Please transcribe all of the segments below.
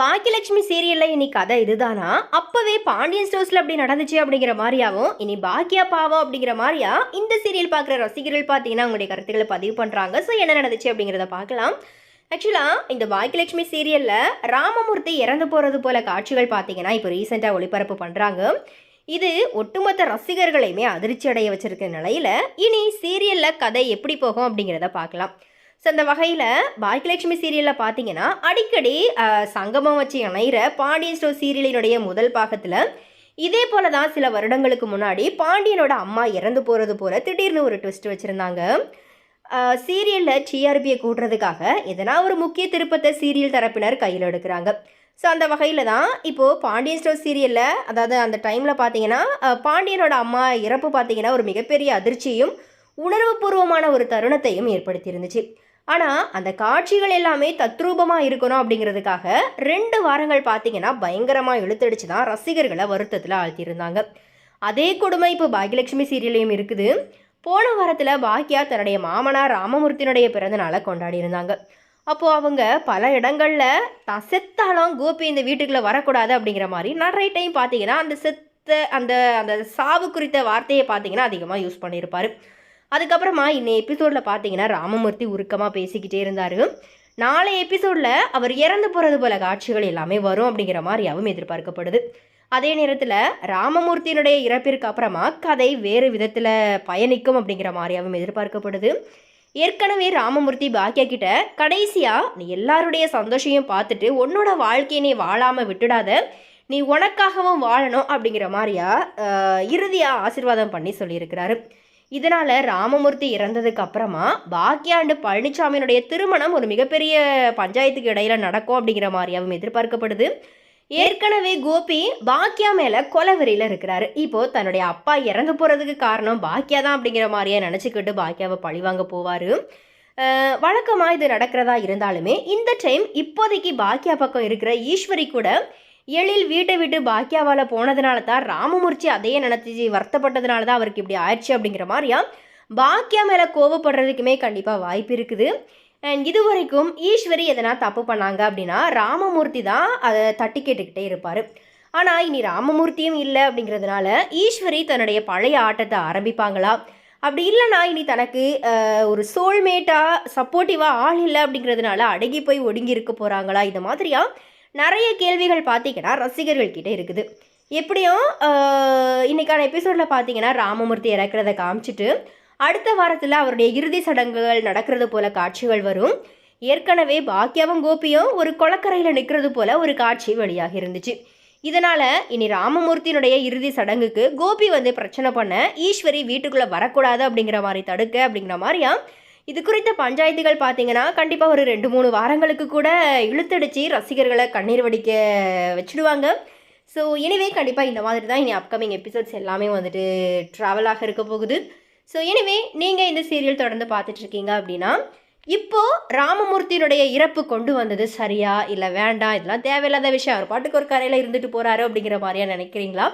பாக்கியலட்சுமி சீரியல்ல இனி கதை இதுதானா? அப்பவே பாண்டியன் ஸ்டோர்ஸ்ல அப்படி நடந்துச்சு அப்படிங்கிற மாதிரியாவும் இனி பாக்கியா பாவம் அப்படிங்கிற மாதிரியா இந்த சீரியல் பார்க்குற ரசிகர்கள் பார்த்தீங்கன்னா உங்களுடைய கருத்துக்களை பதிவு பண்றாங்க. ஸோ என்ன நடந்துச்சு அப்படிங்கிறத பார்க்கலாம். ஆக்சுவலாக இந்த பாக்கியலட்சுமி சீரியலில் ராமமூர்த்தி இறந்து போகிறது போல காட்சிகள் பார்த்தீங்கன்னா இப்போ ரீசெண்டாக ஒளிபரப்பு பண்ணுறாங்க இது ஒட்டுமொத்த ரசிகர்களையுமே அதிர்ச்சி அடைய வச்சிருக்க நிலையில் இனி சீரியலில் கதை எப்படி போகும் அப்படிங்கிறத பார்க்கலாம். ஸோ அந்த வகையில் பாக்கியலட்சுமி சீரியலில் பார்த்தீங்கன்னா அடிக்கடி சங்கமம் வச்சு இணைகிற பாண்டியன் ஸ்டோர் சீரியலினுடைய முதல் பாகத்தில் இதே போல தான் சில வருடங்களுக்கு முன்னாடி பாண்டியனோட அம்மா இறந்து போகிறது போல திடீர்னு ஒரு ட்விஸ்ட் வச்சுருந்தாங்க. சீரியலில் டிஆர்பியை கூட்டுறதுக்காக எதனா ஒரு முக்கிய திருப்பத்தை சீரியல் தரப்பினர் கையில் எடுக்கிறாங்க. ஸோ அந்த வகையில் தான் இப்போது பாண்டியன் ஸ்டோர் சீரியலில் அதாவது அந்த டைமில் பார்த்தீங்கன்னா பாண்டியனோட அம்மா இறப்பு பார்த்தீங்கன்னா ஒரு மிகப்பெரிய அதிர்ச்சியும் உணர்வுபூர்வமான ஒரு தருணத்தையும் ஏற்படுத்தியிருந்துச்சு. ஆனால் அந்த காட்சிகள் எல்லாமே தத்ரூபமாக இருக்கணும் அப்படிங்கிறதுக்காக ரெண்டு வாரங்கள் பார்த்தீங்கன்னா பயங்கரமாக இழுத்தடிச்சு தான் ரசிகர்களை வருத்தத்தில் ஆழ்த்தியிருந்தாங்க. அதே கொடுமை இப்போ பாக்யலட்சுமி சீரியல்லையும் இருக்குது. போன வாரத்தில் பாக்கியா தன்னுடைய மாமனார் ராமமூர்த்தியினுடைய பிறந்தநாளை கொண்டாடி இருந்தாங்க அப்போது அவங்க பல இடங்களில் தான் செத்தாலும் கோபி இந்த வீட்டுக்குள்ளே வரக்கூடாது அப்படிங்கிற மாதிரி நிறைய டைம் பார்த்தீங்கன்னா அந்த செத்த அந்த அந்த சாவு குறித்த வார்த்தையை பார்த்தீங்கன்னா அதிகமாக யூஸ் பண்ணியிருப்பார். அதுக்கப்புறமா இன்னைய எபிசோடில் பார்த்தீங்கன்னா ராமமூர்த்தி உருக்கமாக பேசிக்கிட்டே இருந்தார். நாளை எபிசோடில் அவர் இறந்து போகிறது போல காட்சிகள் எல்லாமே வரும் அப்படிங்கிற மாதிரியாவும் எதிர்பார்க்கப்படுது. அதே நேரத்தில் ராமமூர்த்தியினுடைய இறப்பிற்கு அப்புறமா கதை வேறு விதத்தில் பயணிக்கும் அப்படிங்கிற மாதிரியாகவும் எதிர்பார்க்கப்படுது. ஏற்கனவே ராமமூர்த்தி பாக்கியா கிட்ட கடைசியாக நீ எல்லாருடைய சந்தோஷையும் பார்த்துட்டு உன்னோட வாழ்க்கையை நீ வாழாமல் விட்டுடாத. நீ உனக்காகவும் வாழணும் அப்படிங்கிற மாதிரியா இறுதியாக ஆசிர்வாதம் ஆசீர்வாதம் பண்ணி சொல்லியிருக்கிறாரு. இதனால் ராமமூர்த்தி இறந்ததுக்கு அப்புறமா பாக்கியா அண்டு பழனிசாமியினுடைய திருமணம் ஒரு மிகப்பெரிய பஞ்சாயத்துக்கு இடையில நடக்கும் அப்படிங்கிற மாதிரியாவும் எதிர்பார்க்கப்படுது. ஏற்கனவே கோபி பாக்கியா மேலே கொலவெறியில் இருக்கிறாரு. இப்போ தன்னுடைய அப்பா இறந்து போகிறதுக்கு காரணம் பாக்கியா தான் அப்படிங்கிற மாதிரியே நினச்சிக்கிட்டு பாக்கியாவை பழிவாங்க போவார். வழக்கமாக இது நடக்கிறதா இருந்தாலுமே இந்த டைம் இப்போதைக்கு பாக்கியா பக்கம் இருக்கிற ஈஸ்வரி கூட எழில் வீட்டை விட்டு பாக்கியாவால் போனதுனால தான் ராமமூர்த்தி அதையே நினச்சி வருத்தப்பட்டதுனால தான் அவருக்கு இப்படி ஆயிடுச்சு அப்படிங்கிற மாதிரியா? பாக்கியா மேலே கோவப்படுறதுக்குமே கண்டிப்பாக வாய்ப்பு இருக்குது. அண்ட் இது வரைக்கும் ஈஸ்வரி எதனா தப்பு பண்ணாங்க அப்படின்னா ராமமூர்த்தி தான் அதை தட்டி கேட்டுக்கிட்டே இருப்பார். ஆனால் இனி ராமமூர்த்தியும் இல்லை அப்படிங்கிறதுனால ஈஸ்வரி தன்னுடைய பழைய ஆட்டத்தை ஆரம்பிப்பாங்களா? அப்படி இல்லைனா இனி தனக்கு ஒரு சோல்மேட்டாக சப்போர்ட்டிவாக ஆள் இல்லை அப்படிங்கிறதுனால அடங்கி போய் ஒடுங்கி இருக்க போகிறாங்களா இது மாதிரியாக நிறைய கேள்விகள் பார்த்தீங்கன்னா ரசிகர்கள் கிட்டே இருக்குது. எப்படியும் இன்றைக்கான இன்னைக்கான எபிசோடில் பார்த்தீங்கன்னா ராமமூர்த்தி இறக்கிறத காமிச்சிட்டு அடுத்த வாரத்தில் அவருடைய இறுதி சடங்குகள் நடக்கிறது போல காட்சிகள் வரும். ஏற்கனவே பாக்கியாவும் கோபியும் ஒரு கொளக்கரையில் நிற்கிறது போல ஒரு காட்சி வெளியாக இருந்துச்சு. இதனால் இனி ராமமூர்த்தியினுடைய இறுதி சடங்குக்கு கோபி வந்து பிரச்சனை பண்ண ஈஸ்வரி வீட்டுக்குள்ளே வரக்கூடாது அப்படிங்கிற மாதிரி தடுக்க அப்படிங்கிற மாதிரியா இது குறித்த பஞ்சாயத்துகள் பார்த்தீங்கன்னா கண்டிப்பாக ஒரு ரெண்டு மூணு வாரங்களுக்கு கூட இழுத்தடிச்சு ரசிகர்களை கண்ணீர் வடிக்க வச்சுடுவாங்க. ஸோ எனிவே கண்டிப்பாக இந்த மாதிரி தான் இனி அப்கமிங் எபிசோட்ஸ் எல்லாமே வந்துட்டு ட்ராவலாக இருக்க போகுது. ஸோ எனிவே நீங்கள் இந்த சீரியல் தொடர்ந்து பார்த்துட்ருக்கீங்க அப்படின்னா இப்போது ராமமூர்த்தியினுடைய இறப்பு கொண்டு வந்தது சரியா இல்லை வேண்டாம் இதெல்லாம் தேவையில்லாத விஷயம் அவர் பாட்டுக்கு ஒரு கரையில் இருந்துட்டு போகிறாரு அப்படிங்கிற மாதிரியா நினைக்கிறீங்களா?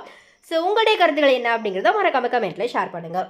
ஸோ உங்களுடைய கருத்துக்கள் என்ன அப்படிங்கிறத மறக்காம கமெண்ட்டில் ஷேர் பண்ணுங்கள்